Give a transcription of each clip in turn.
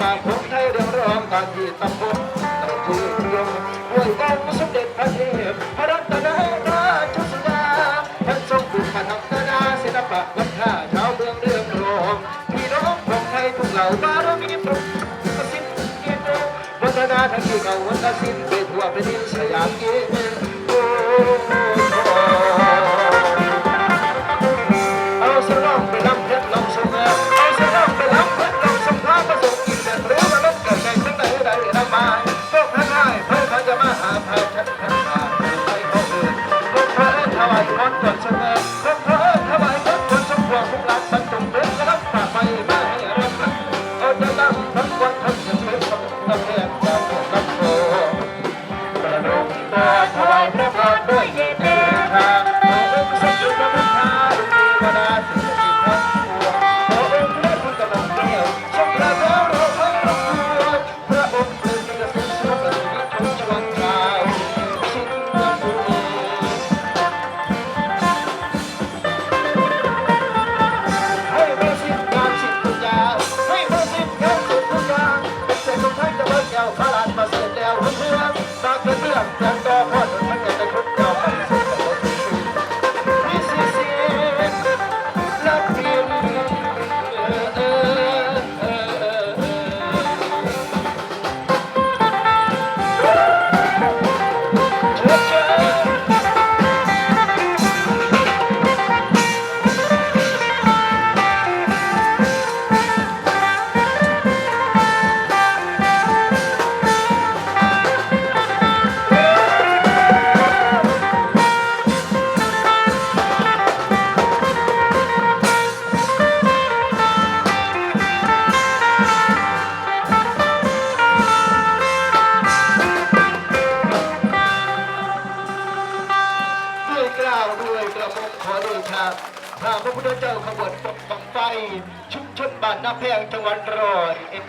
ปากผมไทยเรื่องร้องการที่ตำบลตำบลเมืองห่วยกองสมเด็จพระเทพพระรัตนราชสุดาท่านทรงปลุกพัฒนาศิลปะวัฒนธชาวเมืองเรื่องรองพี่น้องของไทยทุกเหล่าบารมีปรุงสิทธิ์เกียรติวัฒนาทั้งที่เก่าวัฒนศิลป์ไปทั่วแผ่นดินสยามเย็นโอ้ หน้าพระพุทธเจ้าขบวนฝังไฟชุมชนบ้านน้าแพงจังหวัดร้อยเอ็ด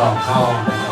好อ